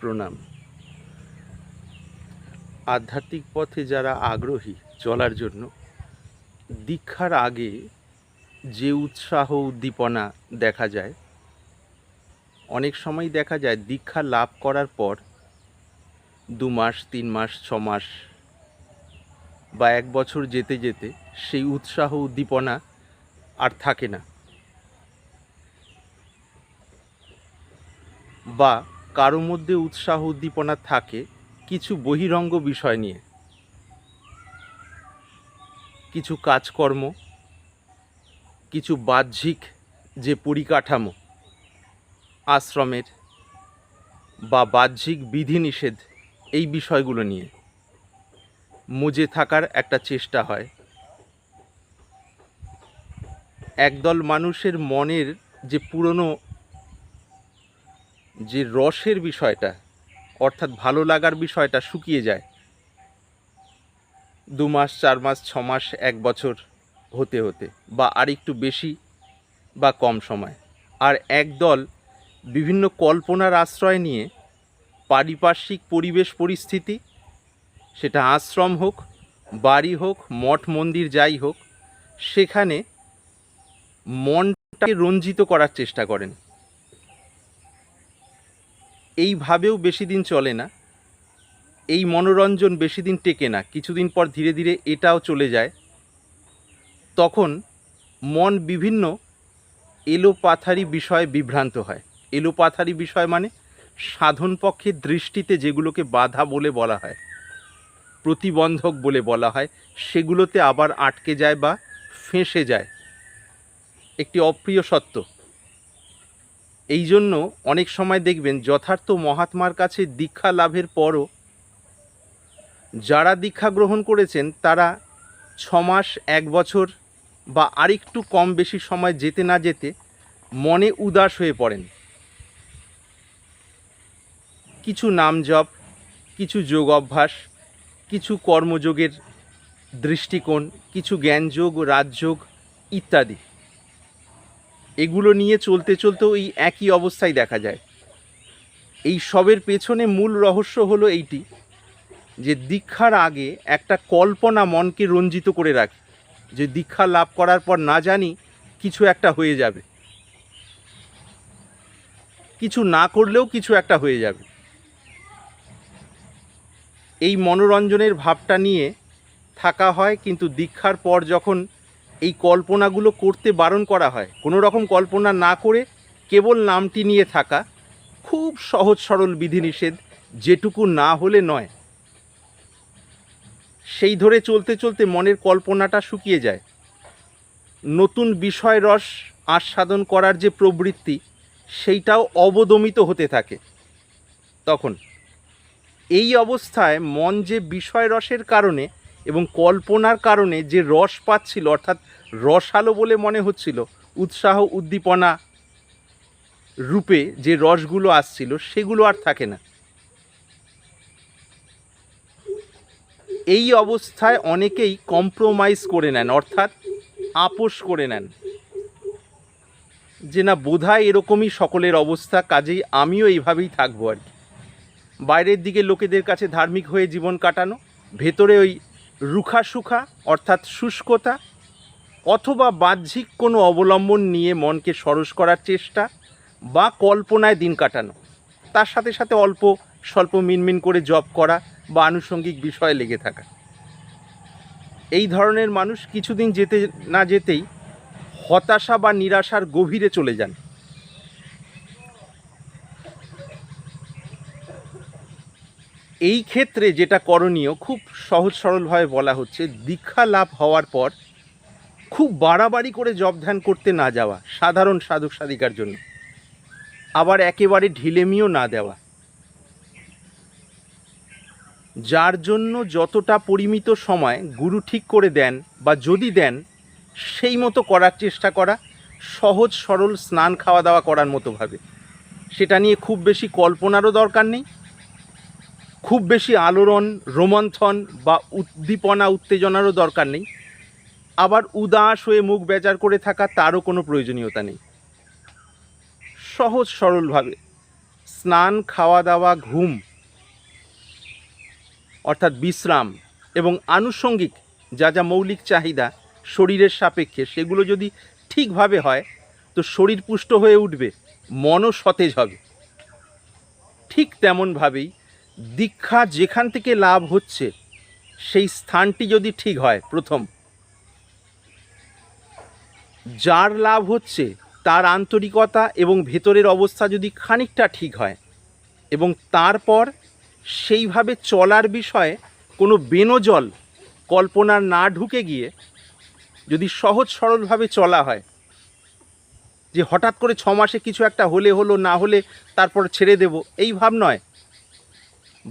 প্রণাম। আধ্যাত্মিক পথে যারা আগ্রহী চলার জন্য, দীক্ষার আগে যে উৎসাহ উদ্দীপনা দেখা যায়, অনেক সময় দেখা যায় দীক্ষা লাভ করার পর দু মাস, তিন মাস, ছ মাস বা এক বছর যেতে যেতে সেই উৎসাহ উদ্দীপনা আর থাকে না। বা কারও মধ্যে উৎসাহ উদ্দীপনা থাকে, কিছু বহিরঙ্গ বিষয় নিয়ে। কিছু কাজকর্ম, কিছু বাহ্যিক যে পরিকাঠামো, আশ্রমের বা বাহ্যিক বিধিনিষেধ, এই বিষয়গুলো নিয়ে। মজে থাকার একটা চেষ্টা হয়। একদল মানুষের মনের যে পুরনো যে রসের বিষয়টা, অর্থাৎ ভালো লাগার বিষয়টা শুকিয়ে যায়, দু মাস, চার মাস, ছ মাস, এক বছর হতে হতে বা আর একটু বেশি বা কম সময়। আর একদল বিভিন্ন কল্পনার আশ্রয় নিয়ে পারিপার্শ্বিক পরিবেশ পরিস্থিতি, সেটা আশ্রম হোক, বাড়ি হোক, মঠ, মন্দির যাই হোক, সেখানে মনটাকে রঞ্জিত করার চেষ্টা করেন। এইভাবেও বেশি দিন চলে না। এই মনোরঞ্জন বেশি দিন টেকে না। কিছুদিন পর ধীরে ধীরে এটাও চলে যায়। তখন মন বিভিন্ন এলোপাথারি বিষয়ে বিভ্রান্ত হয়। এলোপাথারি বিষয় মানে সাধন পক্ষের দৃষ্টিতে যেগুলোকে বাধা বলে বলা হয়, প্রতিবন্ধক বলে বলা হয়, সেগুলোতে আবার আটকে যায় বা ফেঁসে যায়। একটি অপ্রিয় সত্য। এই জন্য অনেক সময় দেখবেন যথার্থ মহাত্মার কাছে দীক্ষা লাভের পরও যারা দীক্ষা গ্রহণ করেছেন, তারা ছ মাস এক বছর বা আরেকটু কম বেশি সময় যেতে না যেতে মনে উদাস হয়ে পড়েন। কিছু নাম জপ, কিছু যোগ অভ্যাস, কিছু কর্মযোগের দৃষ্টিকোণ, কিছু জ্ঞানযোগ, রাজযোগ ইত্যাদি। এগুলো নিয়ে চলতে চলতেও এই একই অবস্থায় দেখা যায়। এই সবের পেছনে মূল রহস্য হলো এইটি, যে দীক্ষার আগে একটা কল্পনা মনকে রঞ্জিত করে রাখে, যে দীক্ষা লাভ করার পর না জানি কিছু একটা হয়ে যাবে। কিছু না করলেও কিছু একটা হয়ে যাবে। এই মনোরঞ্জনের ভাবটা নিয়ে থাকা হয়, কিন্তু দীক্ষার পর যখন এই কল্পনাগুলো করতে বারণ করা হয়। কোনো রকম কল্পনা না করে কেবল নামটি নিয়ে থাকা খুব সহজ সরল বিধিনিষেধ যেটুকু না হলে নয়। সেই ধরে চলতে চলতে মনের কল্পনাটা শুকিয়ে যায়। নতুন বিষয় রস আস্বাদন করার যে প্রবৃত্তি, সেইটাও অবদমিত হতে থাকে। তখন এই অবস্থায় মন যে বিষয় রসের কারণে এবং কল্পনার কারণে যে রস পাচ্ছিল, অর্থাৎ রসালো বলে মনে হচ্ছিল, উৎসাহ উদ্দীপনা রূপে যে রসগুলো আসছিল, সেগুলো আর থাকে না। এই অবস্থায় অনেকেই কম্প্রোমাইজ করে নেন, অর্থাৎ আপোষ করে নেন। যে না, বোধহয় এরকমই সকলের অবস্থা, কাজেই আমিও এইভাবেই থাকব আর কি। বাইরের দিকে লোকেদের কাছে ধার্মিক হয়ে জীবন কাটানো, ভেতরে ওই রুখা সুখা অর্থাৎ শুষ্কতা, অথবা বাহ্যিক কোনো অবলম্বন নিয়ে মনকে সরস করার চেষ্টা বা কল্পনায় দিন কাটানো। তার সাথে সাথে অল্প স্বল্প মিনমিন করে জব করা বা আনুষঙ্গিক বিষয়ে লেগে থাকা। এই ধরনের মানুষ কিছুদিন যেতে না যেতেই হতাশা বা নিরাশার গভীরে চলে যান। এই ক্ষেত্রে যেটা করণীয়, খুব সহজ সরলভাবে বলা হচ্ছে, দীক্ষা লাভ হওয়ার পর খুব বাড়াবাড়ি করে জব ধ্যান করতে না যাওয়া, সাধারণ সাধক সাধিকার জন্য। আবার একেবারে ঢিলেমিও না দেওয়া। যার জন্য যতটা পরিমিত সময় গুরু ঠিক করে দেন বা যদি দেন, সেই মতো করার চেষ্টা করা, সহজ সরল স্নান খাওয়া দাওয়া করার মতো ভাবে। সেটা নিয়ে খুব বেশি কল্পনারও দরকার নেই। খুব বেশি আলোড়ন, রোমন্থন বা উদ্দীপনা, উত্তেজনারও দরকার নেই। আবার উদাস হয়ে মুখ বেজার করে থাকা তারও কোনো প্রয়োজনীয়তা নেই। সহজ সরলভাবে স্নান খাওয়া দাওয়া ঘুম, অর্থাৎ বিশ্রাম এবং আনুষঙ্গিক যা যা মৌলিক চাহিদা শরীরের সাপেক্ষে, সেগুলো যদি ঠিকভাবে হয়, তো শরীর পুষ্ট হয়ে উঠবে, মনও সতেজ হবে। ঠিক তেমনভাবেই দীক্ষা যেখান থেকে লাভ হচ্ছে, সেই স্থানটি যদি ঠিক হয় প্রথম। যার লাভ হচ্ছে, তার আন্তরিকতা এবং ভেতরের অবস্থা যদি খানিকটা ঠিক হয়, এবং তারপর সেইভাবে চলার বিষয়ে কোনো বেনজল কল্পনা না ঢুকে গিয়ে যদি সহজ সরলভাবে চলা হয়, যে হঠাৎ করে ছ মাসে কিছু একটা হলে হলো, না হলে তারপর ছেড়ে দেব, এই ভাব নয়।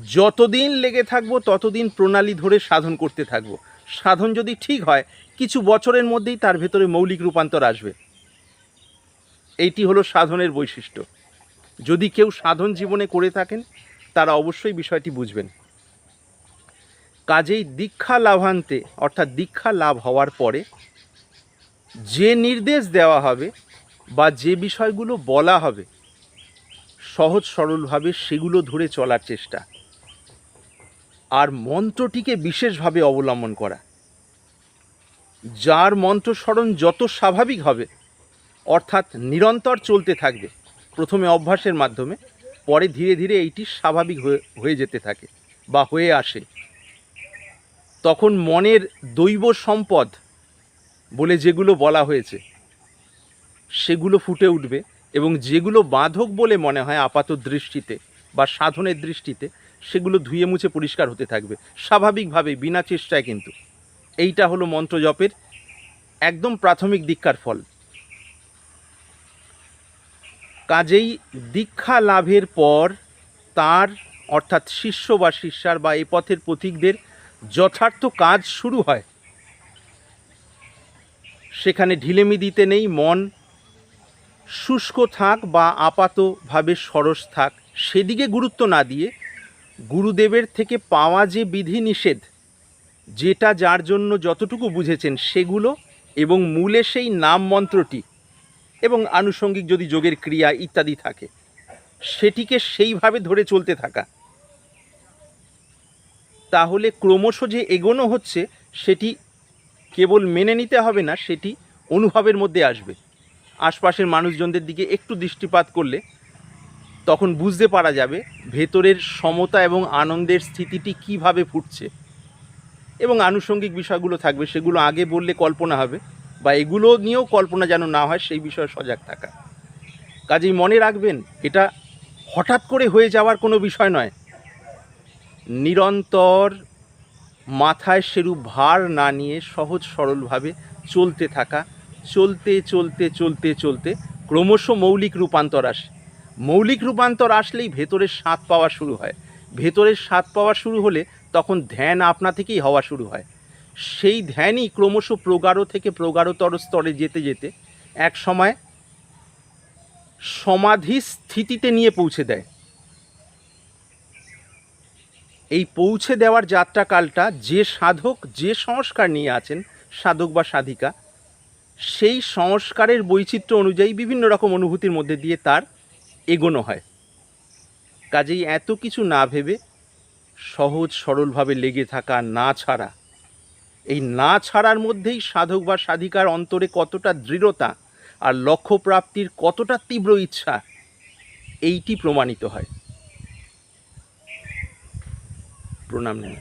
যতদিন লেগে থাকব, ততদিন প্রণালী ধরে সাধন করতে থাকব। সাধন যদি ঠিক হয়, কিছু বছরের মধ্যেই তার ভেতরে মৌলিক রূপান্তর আসবে। এইটি হলো সাধনের বৈশিষ্ট্য। যদি কেউ সাধন জীবনে করে থাকেন, তারা অবশ্যই বিষয়টি বুঝবেন। কাজেই দীক্ষা লাভান্তে, অর্থাৎ দীক্ষা লাভ হওয়ার পরে, যে নির্দেশ দেওয়া হবে বা যে বিষয়গুলো বলা হবে সহজ সরলভাবে সেগুলো ধরে চলার চেষ্টা। আর মন্ত্রটিকে বিশেষভাবে অবলম্বন করা। যার মন্ত্র স্মরণ যত স্বাভাবিক হবে, অর্থাৎ নিরন্তর চলতে থাকবে, প্রথমে অভ্যাসের মাধ্যমে, পরে ধীরে ধীরে এইটি স্বাভাবিক হয়ে হয়ে যেতে থাকে বা হয়ে আসে। তখন মনের দৈব সম্পদ বলে যেগুলো বলা হয়েছে, সেগুলো ফুটে উঠবে। এবং যেগুলো বাঁধক বলে মনে হয় আপাত দৃষ্টিতে বা সাধনের দৃষ্টিতে, সেগুলো ধুয়ে মুছে পরিষ্কার হতে থাকবে। স্বাভাবিকভাবে বিনা চেষ্টায় কিন্তু। এইটা হলো মন্ত্র জপের একদম প্রাথমিক দীক্ষার ফল। কাজেই দীক্ষা লাভের পর তার, অর্থাৎ শিষ্য বা শিষ্যার বা এ পথের পথিকদের যথার্থ কাজ শুরু হয়। সেখানে ঢিলেমি দিতে নেই, মন শুষ্ক থাক বা আপাতভাবে সরস থাক, সেদিকে গুরুত্ব না দিয়ে গুরুদেবের থেকে পাওয়া যে বিধি নিষেধ যেটা যার জন্য যতটুকু বুঝেছেন সেগুলো এবং মূলে সেই নাম মন্ত্রটি এবং আনুষঙ্গিক যদি যোগের ক্রিয়া ইত্যাদি থাকে, সেটিকে সেইভাবে ধরে চলতে থাকা। তাহলে ক্রমশ যে এগোনো হচ্ছে, সেটি কেবল মেনে নিতে হবে না, সেটি অনুভবের মধ্যে আসবে। আশপাশের মানুষজনদের দিকে একটু দৃষ্টিপাত করলে তখন বুঝতে পারা যাবে ভেতরের সমতা এবং আনন্দের স্থিতিটি কীভাবে ফুটছে। এবং আনুষঙ্গিক বিষয়গুলো থাকবে, সেগুলো আগে বললে কল্পনা হবে বা এগুলো নিয়েও কল্পনা যেন না হয়, সেই বিষয়ে সজাগ থাকা। কাজেই মনে রাখবেন, এটা হঠাৎ করে হয়ে যাওয়ার কোনো বিষয় নয়। নিরন্তর মাথায় সেরূপ ভার না নিয়ে সহজ সরলভাবে চলতে থাকা চলতে চলতে চলতে চলতে ক্রমশ মৌলিক রূপান্তর আসে। মৌলিক রূপান্তর আসলেই ভেতরের স্বাদ পাওয়া শুরু হয়। ভেতরের স্বাদ পাওয়া শুরু হলে তখন ধ্যান আপনা থেকেই হওয়া শুরু হয়। সেই ধ্যানই ক্রমশ প্রগাঢ় থেকে প্রগাঢ়তর স্তরে যেতে যেতে এক সময় সমাধি স্থিতিতে নিয়ে পৌঁছে দেয়। এই পৌঁছে দেওয়ার যাত্রাকালটা যে সাধক, যে সংস্কার নিয়ে আছেন, সাধক বা সাধিকা সেই সংস্কারের বৈচিত্র্য অনুযায়ী বিভিন্ন রকম অনুভূতির মধ্যে দিয়ে তার এগোনো হয়। কাজেই এত কিছু না ভেবে, সহজ সরলভাবে লেগে থাকা না ছাড়া, এই না ছাড়ার মধ্যেই সাধক বা সাধিকার অন্তরে কতটা দৃঢ়তা আর লক্ষ্য প্রাপ্তির কতটা তীব্র ইচ্ছা, এইটি প্রমাণিত হয়। প্রণাম নেন।